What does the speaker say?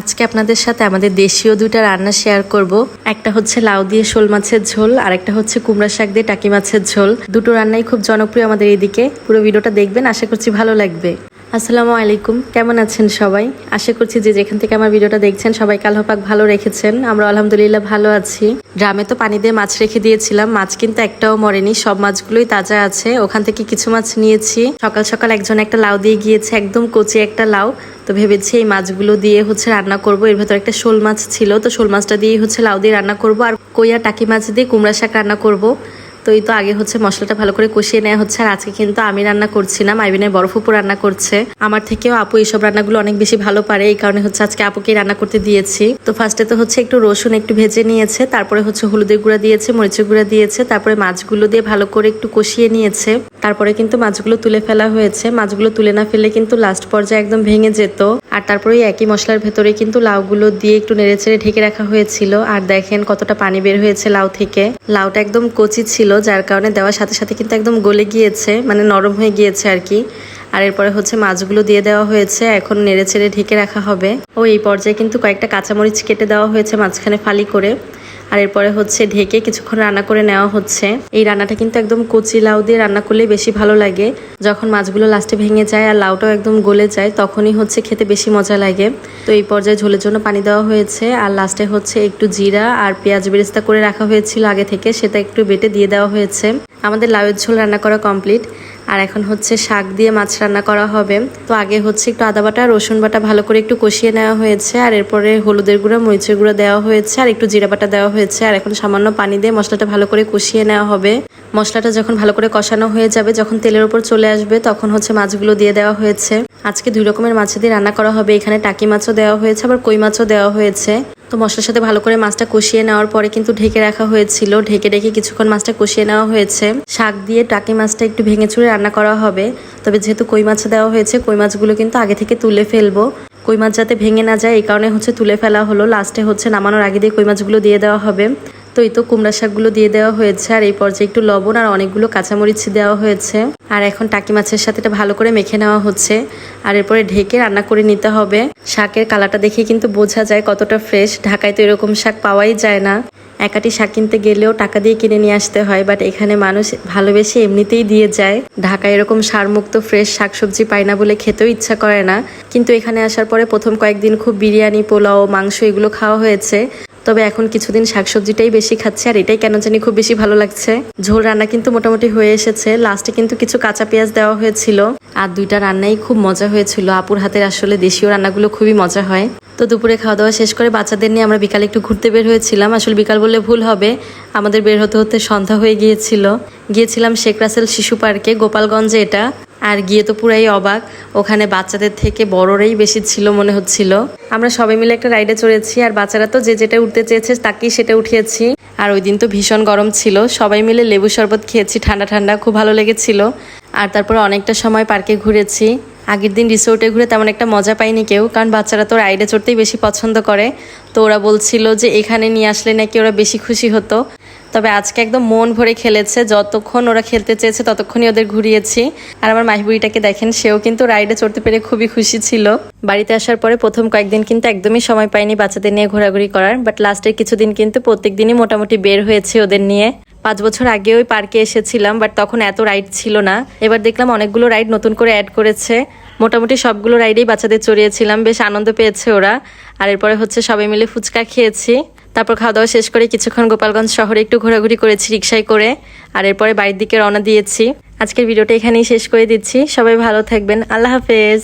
আজকে আপনাদের সাথে আমাদের দেশীয় দুইটা রান্না শেয়ার করব। একটা হচ্ছে লাউ দিয়ে শোল মাছের ঝোল আর একটা হচ্ছে কুমড়া শাক দিয়ে টাকি মাছের ঝোল। দুটো রান্নাই খুব জনপ্রিয় আমাদের এদিকে। পুরো ভিডিওটা দেখবেন, আশা করছি ভালো লাগবে। আসসালামু আলাইকুম। কেমন আছেন সবাই? আশা করছি যে যেখান থেকে আমার ভিডিওটা দেখছেন সবাই কালো পাক ভালো রেখেছেন। আমরা আলহামদুলিল্লাহ ভালো আছি। ড্রামে তো পানি দিয়ে মাছ রেখে দিয়েছিলাম। মাছ কিন্তু একটাও মরেনি, সব মাছগুলোই তাজা আছে। ওখান থেকে কিছু মাছ নিয়েছি। সকাল সকাল একজন একটা লাউ দিয়ে গিয়েছে, একদম কচি একটা লাউ। তো ভেবেছি এই মাছগুলো দিয়ে হচ্ছে রান্না করব। এর ভেতর একটা শোল মাছ ছিল। তো শোল মাছটা দিয়ে হচ্ছে লাউ দিয়ে রান্না করব। আর কইয়া টাকি মাছ দিয়ে কুমড়া শাক রান্না করব। তো এই তো আগে হচ্ছে মশলাটা ভালো করে কষিয়ে নেওয়া হচ্ছে, আর আজকে কিন্তু আমি রান্না করছি না মাইবিনের বরফ উপর রান্না করছে। আমার থেকেও আপু এইসব রান্নাগুলো অনেক বেশি ভালো পারে, এই কারণে হচ্ছে আজকে আপুকে রান্না করতে দিয়েছি। তো ফার্স্টে তো হচ্ছে একটু রসুন একটু ভেজে নিয়েছে, তারপরে হচ্ছে হলুদের গুঁড়া দিয়েছে, মরিচের গুঁড়া দিয়েছে, তারপরে মাছগুলো দিয়ে ভালো করে একটু কষিয়ে নিয়েছে। তারপরে কিন্তু মাছগুলো তুলে ফেলা হয়েছে, মাছগুলো তুলে না ফেলে কিন্তু লাস্ট পর্যায়ে একদম ভেঙে যেত। আর তারপরে একই মশলার ভেতরে কিন্তু লাউগুলো দিয়ে একটু নেড়েচেড়ে ঢেকে রাখা হয়েছিল, আর দেখেন কতটা পানি বের হয়েছে লাউ থেকে। লাউটা একদম কচি ছিল যার কারণে দেওয়ার সাথে সাথে কিন্তু একদম গলে গিয়েছে মানে নরম হয়ে গিয়েছে আর কি। আর এরপরে হচ্ছে মাছগুলো দিয়ে দেওয়া হয়েছে, এখন নেড়ে ছেড়ে ঢেকে রাখা হবে। ও, এই পর্যায়ে কিন্তু কয়েকটা কাঁচামরিচ কেটে দেওয়া হয়েছে মাঝখানে ফালি করে। আর এরপরে হচ্ছে ঢেকে কিছুক্ষণ রান্না করে নেওয়া হচ্ছে। এই রান্নাটা কিন্তু একদম কচি লাউ দিয়ে রান্না করলে বেশি ভালো লাগে। যখন মাছগুলো লাস্টে ভেঙে যায় আর লাউটাও একদম গলে যায়, তখনই হচ্ছে খেতে বেশি মজা লাগে। তো এই পর্যায়ে ঝোলের জন্য পানি দেওয়া হয়েছে। আর লাস্টে হচ্ছে একটু জিরা আর পেঁয়াজ বেরেস্তা করে রাখা হয়েছিল আগে থেকে, সেটা একটু বেটে দিয়ে দেওয়া হয়েছে। আমাদের লাউয়ের ঝোল রান্না করা কমপ্লিট। আর এখন হচ্ছে শাক দিয়ে মাছ রান্না করা হবে। তো আগে হচ্ছে একটু আদা বাটা, রসুন বাটা ভালো করে একটু কষিয়ে নেওয়া হয়েছে, আর এরপরে হলুদের গুঁড়া, মরিচের গুঁড়া দেওয়া হয়েছে, আর একটু জিরা বাটা দেওয়া হয়েছে, আর এখন সামান্য পানি দিয়ে মশলাটা ভালো করে কষিয়ে নেওয়া হবে। মশলাটা যখন ভালো করে কষানো হয়ে যাবে, যখন তেলের উপর চলে আসবে, তখন হচ্ছে মাছগুলো দিয়ে দেওয়া হয়েছে। আজকে দুই রকমের মাছ দিয়ে রান্না করা হবে। এখানে টাকি মাছও দেওয়া হয়েছে, আবার কই মাছও দেওয়া হয়েছে। তো মশলার সাথে ভালো করে মাছটা কষিয়ে নেওয়ার পরে কিন্তু ঢেকে রাখা হয়েছিল। ঢেকে রেখে কিছুক্ষণ মাছটা কষিয়ে নেওয়া হয়েছে। শাক দিয়ে টাকি মাছটা একটু ভেঙে চুড়ে রান্না করা হবে। তবে যেহেতু কই মাছ দেওয়া হয়েছে, কই মাছগুলো কিন্তু আগে থেকে তুলে ফেলব। কই মাছ যাতে ভেঙে না যায়, এই কারণে হচ্ছে তুলে ফেলা হলো। লাস্টে হচ্ছে নামানোর আগে দিয়ে কই মাছগুলো দিয়ে দেওয়া হবে। তো এই তো কুমড়া শাকগুলো দিয়ে দেওয়া হয়েছে, আর এই পর্যায়ে একটু লবণ আর অনেকগুলো কাঁচামরিচ দেওয়া হয়েছে। আর এখন টাকি মাছের সাথে এটা ভালো করে মেখে নেওয়া হচ্ছে। আর এরপরে ঢেকে রান্না করে নিতে হবে। শাকের কালারটা দেখে কিন্তু বোঝা যায় কতটা ফ্রেশ ঢাকায় তো এরকম শাক পাওয়াই যায় না। একাটি শাক কিনতে গেলেও টাকা দিয়ে কিনে নিয়ে আসতে হয় বাট এখানে মানুষ ভালোবেসে এমনিতেই দিয়ে যায়। ঢাকায় এরকম সারমুক্ত ফ্রেশ শাকসবজি পায় না বলে খেতেও ইচ্ছা করে না। কিন্তু এখানে আসার পরে প্রথম কয়েকদিন খুব বিরিয়ানি, পোলাও, মাংস এগুলো খাওয়া হয়েছে। তবে এখন কিছুদিন শাকসবজিটাই বেশি খাচ্ছে আর এটাই কেন জানি খুব বেশি ভালো লাগছে। ঝোল রান্না কিন্তু মোটামুটি হয়ে এসেছে। লাস্টে কিন্তু কিছু কাঁচা পেঁয়াজ দেওয়া হয়েছিল। আর দুইটা রান্নাই খুব মজা হয়েছিল। আপুর হাতের আসলে দেশীয় রান্নাগুলো খুবই মজা হয়। তো দুপুরে খাওয়া দাওয়া শেষ করে বাচ্চাদের নিয়ে আমরা বিকালে একটু ঘুরতে বের হয়েছিলাম। আসলে বিকাল বললে ভুল হবে। আমাদের বের হতে হতে সন্ধ্যা হয়ে গিয়েছিল। গিয়েছিলাম শেখ রাসেল শিশু পার্কে, গোপালগঞ্জে এটা। আর গিয়ে তো পুরাই অবাক। ওখানে বাচ্চাদের থেকে বড়রাই বেশি ছিল মনে হচ্ছিল। আমরা সবাই মিলে একটা রাইডে চড়েছি আর বাচ্চারা তো যে যেটা উঠতে চেয়েছে তাকেই সেটা উঠিয়েছি। আর ওই দিন তো ভীষণ গরম ছিল। সবাই মিলে লেবু শরবত খেয়েছি, ঠান্ডা ঠান্ডা, খুব ভালো লেগেছিল। আর তারপর অনেকটা সময় পার্কে ঘুরেছি। আগের দিন রিসোর্টে ঘুরে তেমন একটা মজা পায়নি কেউ, কারণ বাচ্চারা তো রাইডে চড়তেই বেশি পছন্দ করে। তো ওরা বলছিল যে এখানে নিয়ে আসলে নাকি ওরা বেশি খুশি হতো। তবে আজকে একদম মন ভরে খেলেছে। যতক্ষণ ওরা খেলতে চেয়েছে, ততক্ষণই ওদের ঘুরিয়েছি। আর আমার মাহিবুড়িটাকে দেখেন, সেও কিন্তু রাইডে চড়তে পেরে খুবই খুশি ছিল। বাড়িতে আসার পরে প্রথম কয়েকদিন কিন্তু একদমই সময় পাইনি বাচ্চাদের নিয়ে ঘোরাঘুরি করার বাট লাস্টের কিছুদিন কিন্তু প্রত্যেক দিনই মোটামুটি বের হয়েছে ওদের নিয়ে। পাঁচ বছর আগে ওই পার্কে এসেছিলাম বাট তখন এত রাইড ছিল না। এবার দেখলাম অনেকগুলো রাইড নতুন করে অ্যাড করেছে। মোটামুটি সবগুলো রাইডেই বাচ্চাদের চড়িয়েছিলাম, বেশ আনন্দ পেয়েছে ওরা। আর এরপরে হচ্ছে সবাই মিলে ফুচকা খেয়েছি। তারপর খাওয়া দাওয়া শেষ করে কিছুক্ষণ গোপালগঞ্জ শহরে একটু ঘোরাঘুরি করেছি রিক্সায় করে, আর এরপরে বাড়ির দিকে রওনা দিয়েছি। আজকের ভিডিওটা এখানেই শেষ করে দিচ্ছি। সবাই ভালো থাকবেন। আল্লাহ হাফেজ।